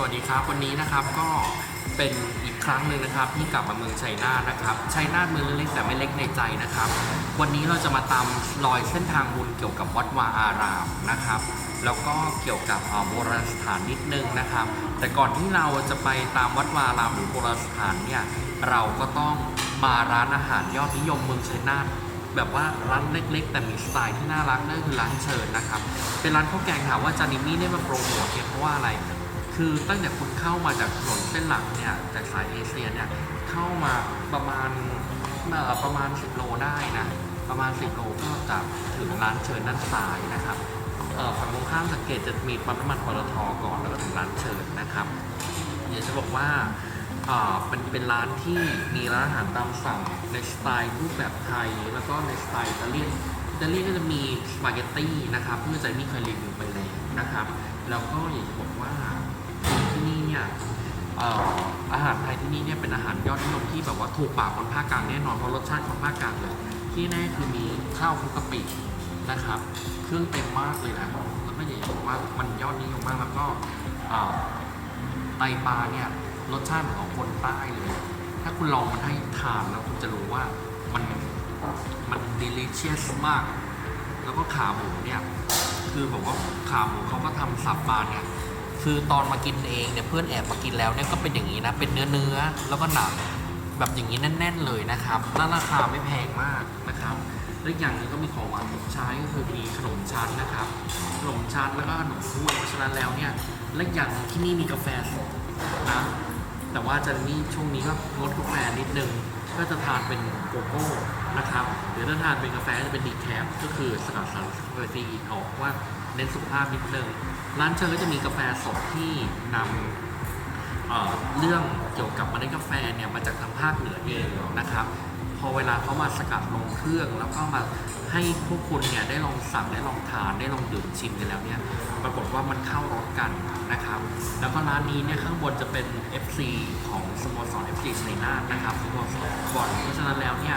สวัสดีครับ วันนี้นะครับก็เป็นอีกครั้งหนึ่งนะครับที่กลับมาเมืองชัยนาทนะครับชัยนาทเมืองเล็กแต่ไม่เล็กในใจนะครับ วันนี้เราจะมาตามรอยเส้นทางบุญเกี่ยวกับวัดวาอารามนะครับ แล้วก็เกี่ยวกับโบราณสถานนิดนึงนะครับ แต่ก่อนที่เราจะไปตามวัดวาอารามหรือโบราณสถานเนี่ยเราก็ต้องมาร้านอาหารยอดนิยมเมืองชัยนาทแบบว่าร้านเล็ก ๆ แต่มีสไตล์ที่น่ารักนั่นคือร้านเชิญนะครับ เป็นร้านข้าวแกงถามว่าจานิมี่ได้มาโปรโมทเนี่ยเพราะว่าอะไร คือตั้งแต่คุณเข้ามาจากถนนเส้นหลักเนี่ยจากสายเอเชียเนี่ยเข้ามาประมาณประมาณ 10 โลได้นะประมาณ 10 โลก็จะถึงร้านเชิญด้านซ้ายนะครับฝั่งตรงข้ามสังเกตจะมีปั๊มน้ำมันปตทก่อนแล้วก็ถึงร้านเชิญนะครับอยากจะบอกว่าอ่าเป็นเป็นร้านที่มีร้านอาหารตามสั่งในสไตล์รูปแบบไทย แล้วก็ในสไตล์อิตาเลียนอิตาเลียนก็จะมีสปาเกตตี้นะครับเพื่อจะมีเคยรีวิวไปแล้วนะครับ แล้วก็อยากจะบอกว่า ที่นี่เนี่ยอาหารไทยที่นี่เนี่ยเป็นอาหารยอดนิยมที่แบบว่าถูกปากคนภาคกลางแน่นอนเพราะรสชาติคนภาคกลางเลยที่แน่คือมีข้าวคลุกกะปินะครับ เครื่องเต็มมากเลยนะแล้วก็อยากจะบอกว่ามันยอดนิยมมากแล้วก็ไตปลาเนี่ยรสชาติเหมือนของคนใต้เลย ถ้าคุณลองมันให้ทานแล้วคุณจะรู้ว่ามันมันดิลิเชียสมาก แล้วก็ขาหมูเนี่ย คือแบบว่าขาหมูเขาก็ทำสับมาเนี่ย คือตอนมากินเองเนี่ยเพื่อนแอบมากินแล้วเนี่ยก็เป็นอย่างนี้นะ เป็นเนื้อเนื้อแล้วก็หนังแบบอย่างนี้แน่น ๆ เลยนะครับแล้วราคาไม่แพงมากนะครับและอีกอย่างนึงก็มีของหวานของใช้ก็คือมีขนมชั้นนะครับ ขนมชั้นแล้วก็ขนมถ้วยเพราะฉะนั้นแล้วเนี่ยและอีกอย่างที่นี่มีกาแฟสดนะแต่ว่าจะนี่ช่วงนี้ก็งดกาแฟนิดนึงก็จะทานเป็นโกโก้นะครับหรือถ้าทานเป็นกาแฟจะเป็นดีแคฟก็คือสกัดสารคาเฟอีนออกว่า เน้นสุขภาพนิดนึงร้านเชิญก็จะมีกาแฟสดที่นำเเรื่องเกี่ยวกับเมล็ดกาแฟเนี่ยมาจากทางภาคเหนือเองนะครับ พอเวลาเขามาสกัดลงเครื่องแล้วก็มาให้พวกคุณเนี่ยได้ลองสั่งได้ลองทานได้ลองดื่มชิมกันแล้วเนี่ยปรากฏว่ามันเข้ารสกันนะครับ แล้วก็ร้านนี้เนี่ยข้างบนจะเป็น FC ของสโมสร FC ชัยนาทนะครับสโมสรบอลเพราะฉะนั้นแล้วเนี่ย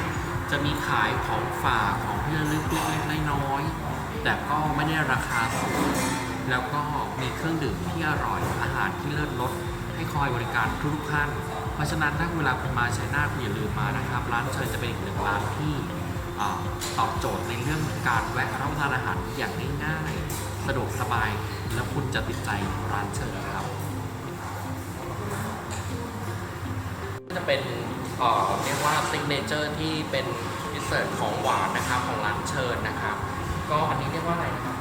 จะมีขายของฝากของที่ระลึกเล็กๆน้อยๆ แต่ก็ไม่ได้ราคาสูง แล้วก็มีเครื่องดื่มที่อร่อย อาหารที่เลิศรส ให้คอยบริการทุกท่าน เพราะฉะนั้นถ้าเวลาคุณมาชัยนาทคุณอย่าลืมมานะครับ ร้านเชิญจะเป็นอีกหนึ่งร้านที่ตอบโจทย์ในเรื่องการแวะรับประทานอาหารอย่างง่ายๆสะดวกสบาย แล้วคุณจะติดใจร้านเชิญครับ จะเป็นเอ่อเรียกว่าซิกเนเจอร์ที่เป็นพิเศษของหวานนะครับของร้านเชิญนะครับ ก็อันนี้เรียกว่าอะไรนะครับ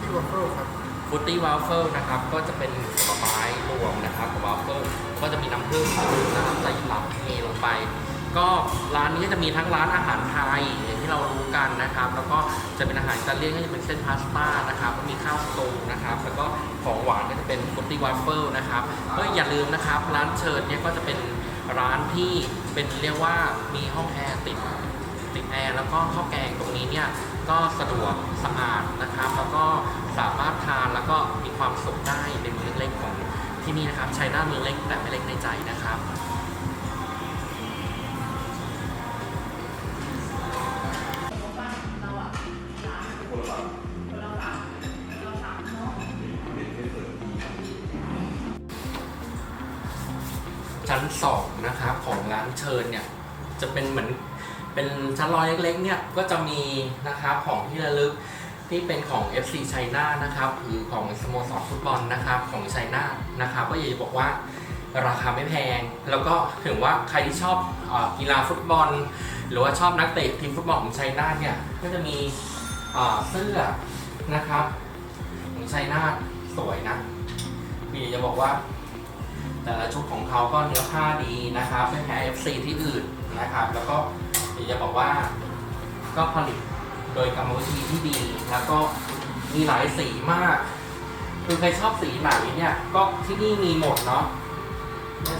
ที่วัฟเฟิลครับฟุตตี้วาฟเฟิลนะครับ ก็จะเป็นผลไม้รวมนะครับกับวาฟเฟิลก็จะมีน้ำผึ้งนะครับใส่หลับเทลงไป ก็ร้านนี้ก็จะมีทั้งร้านอาหารไทยอย่างที่เรารู้กันนะครับ แล้วก็จะเป็นอาหารอิตาเลียนก็จะเป็นเส้นพาสต้านะครับก็มีข้าวสตูนะครับ แล้วก็ของหวานก็จะเป็นฟุตตี้วาฟเฟิลนะครับก็อย่าลืมนะครับ ร้านเชิญเนี่ยก็จะเป็นร้านที่เป็นเรียกว่ามีห้องแอร์ติดติดแอร์แล้วก็ข้าวแกงตรงนี้เนี่ย ก็สะดวกสะอาดนะครับ แล้วก็สามารถทานแล้วก็มีความสุขได้ในมือเล็กๆของที่นี่นะครับใช้หน้ามือเล็กแต่ไม่เล็กในใจนะครับชั้นสองนะครับของร้านเชิญเนี่ยจะเป็นเหมือน เป็นชั้นลอยเล็กๆเนี่ยก็จะมีนะครับของที่ระลึกที่เป็นของ FC ชัยนานะครับหรือของสโมสรฟุตบอลนะครับของชัยนานะครับก็อยากจะบอกว่าราคาไม่แพง แล้วก็ถึงว่าใครที่ชอบอกีฬาฟุตบอล หรือว่าชอบนักเตะทีมฟุตบอลของชัยนาเนี่ยก็จะมีเสื้อนะครับของชัยนาสวยนะมีจะบอกว่าแต่ละชุดของเขาก็เนื้อผ้าดีนะครับไม่แพ้ FC ที่อื่นนะครับ แล้วก็ อยากจะบอกว่า ก็ผลิตโดยกรรมวิธีที่ดี แล้วก็มีหลายสีมาก คือใครชอบสีไหนเนี่ยก็ที่นี่มีหมดเนาะ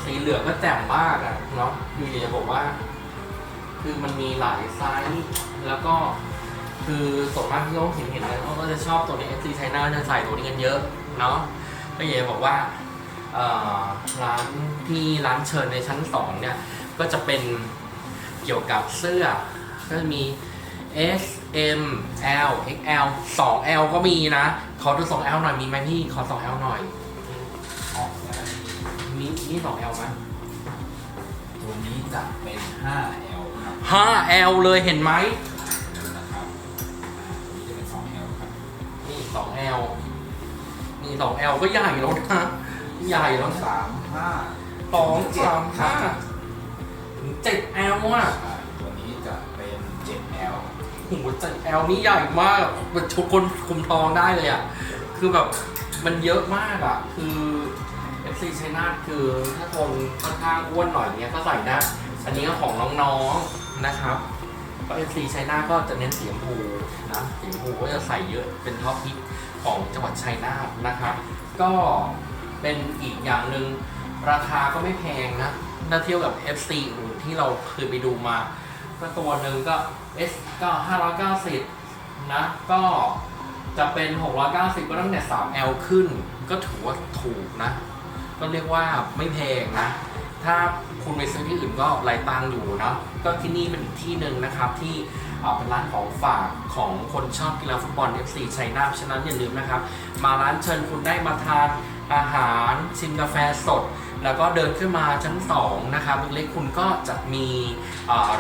สีเหลืองก็แจ่มมากอะเนาะคืออยากจะบอกว่า คือมันมีหลายไซส์แล้วก็คือส่วนมากที่เขาเห็นเห็นกันเขาก็จะชอบตัวนี้ FC China จะใส่ตัวนี้กันเยอะเนาะก็อยากจะบอกว่าร้านที่ร้านเชิญในชั้น2เนี่ยก็จะเป็น เกี่ยวกับเสื้อ ก็มี S M L X L 2 L ก็มีนะ ขอดู2 L หน่อยมีไหมพี่ขอ2 L หน่อยออกแล้วมีมี2 L ไหมตัวนี้จะเป็น 5L ครับ 5 L เลยเห็นไหมตัวนี้จะเป็นสอง L ครับ นี่ 2 L นี่ 2 L ก็ใหญ่แล้วนะใหญ่แล้วนะ 3 5 2 3 5 ถึง 7L อะตัวนี้จะเป็น 7L โอ้โห 7L นี่ใหญ่มากมันชกคนคุมทองได้เลยอะ คือแบบมันเยอะมากอะ คือ FC ชัยนาทคือถ้าคนค่อนข้างอ้วนหน่อยเนี้ยก็ใส่นะอันนี้ก็ของน้องๆนะครับก็เอชัยนาทก็จะเน้นสีชมพูนะสีชมพูก็จะใส่เยอะเป็นท็อปฮิตของจังหวัดชัยนาทนะครับ ก็เป็นอีกอย่างหนึ่ง ราคาก็ไม่แพงนะถ้าเทียบกับ FC อื่นที่เราเคยไปดูมาก็ตัวหนึ่งก็ S ก็590 นะ ก็จะเป็น 690 ก็ตั้งแต่ 3L ขึ้น ก็ถือว่าถูกนะ ก็เรียกว่าไม่แพงนะ ถ้าคุณไปซื้อที่อื่นก็หลายตังอยู่นะ ก็ที่นี่เป็นอีกที่หนึ่งนะครับที่เอ่อเป็นร้านของฝากของคนชอบกีฬาฟุตบอล FC ชัยนาทฉะนั้นอย่าลืมนะครับ มาร้านเชิญคุณได้มาทานอาหารชิมกาแฟสด แล้วก็เดินขึ้นมาชั้น2นะครับเล็กๆคุณก็จะมี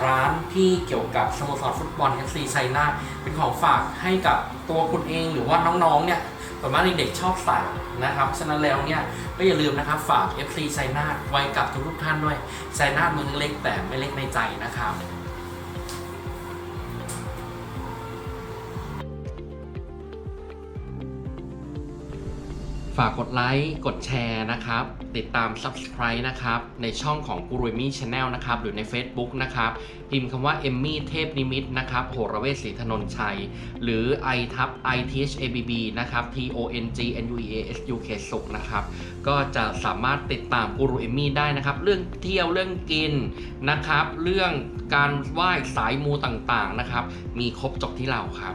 ร้านที่เกี่ยวกับสโมสรฟุตบอล FC ชัยนาเป็นของฝากให้กับตัวคุณเองหรือว่าน้องๆเนี่ยส่วนมากเด็กๆชอบใส่นะครับฉะนั้นแล้วเนี่ยก็อย่าลืมนะครับฝาก FC ชัยนาไว้กับทุกๆท่านด้วยชัยนาเมืองเล็กแต่ไม่เล็กในใจนะครับฝากกดไลค์ กดแชร์นะครับ ติดตาม Subscribe นะครับ ในช่องของกูรูมี่ชาแนลนะครับ หรือใน Facebook นะครับ พิมพ์คำว่าเอมมี่เทพนิมิตนะครับโหรเวศศรีธนนชัย หรือ i ทับ i t h a b b นะครับ t o n g n u e a s u k สุขนะครับ ก็จะสามารถติดตามกูรูเอมมี่ได้นะครับ เรื่องเที่ยวเรื่องกินนะครับ เรื่องการไหว้สายมูต่างๆนะครับ มีครบจบที่เราครับ